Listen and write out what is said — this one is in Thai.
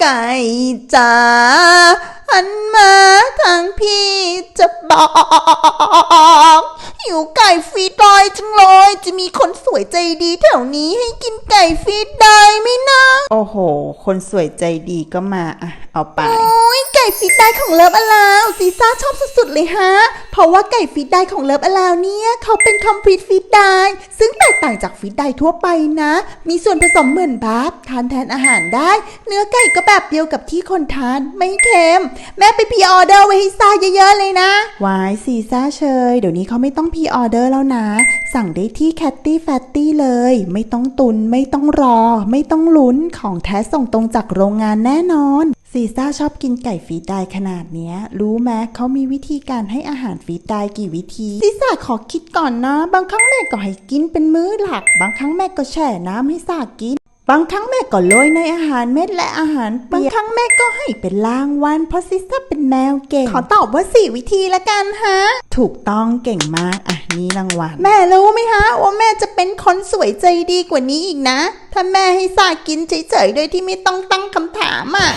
ไก่จ๋าหันมาทางพี่จะบอก อยู่ไก่ฟีดได้จังเลยจะมีคนสวยใจดีแถวนี้ให้กินไก่ฟีดได้ไหมนะ โอ้โห คนสวยใจดีก็มาอะเอาไป โอ้ยไก่ฟีดได้ของเลิฟอลาวซีซ่าชอบสุดๆเลยฮะเพ ราะว่าไก่ฟีดได้ของเลิฟอลาวเนี่ยเขาเป็นคอมพลีทฟีดได้ซึ่งแตกต่างจากฟีดได้ทั่วไปนะ มีส่วนผสมเหมือนบัฟทานแทนอาหารได้ เนื้อไก่ก็แบบเดียวกับที่คนทานไม่เค็ม แม่ไปพีออเดอร์ไว้ให้ซาเยอะๆเลยนะวายซีซ่าเชย เดี๋ยวนี้เขาไม่ต้องพีออเดอร์แล้วนะ สั่งได้ที่แคตตี้แฟตตี้เลย ไม่ต้องตุนไม่ต้องรอ ไม่ต้องลุ้นของแท้ส่งตรงจากโรงงานแน่นอนซีซ่าชอบกินไก่ฟีดได้ขนาดเนี้ยรู้ไหมเขามีวิธีการให้อาหารฟีดได้กี่วิธีซีซ่าขอคิดก่อนนะ บางครั้งแม่ก็ให้กินเป็นมื้อหลัก บางครั้งแม่ก็แช่น้ำให้ซ่ากิน บางครั้งแม่ก็โรยในอาหารเม็ดและอาหารเปียกบางครั้งแม่ก็ให้เป็นรางวัลเพราะซิสเตอร์เป็นแมวเก่ง ขอตอบว่าสี่วิธีละกันฮะ ถูกต้องเก่งมากอะนี่รางวัล แม่รู้ไหมฮะว่าแม่จะเป็นคนสวยใจดีกว่านี้อีกนะ ถ้าแม่ให้ซากินเฉยๆโดยที่ไม่ต้องตั้งคำถามอะ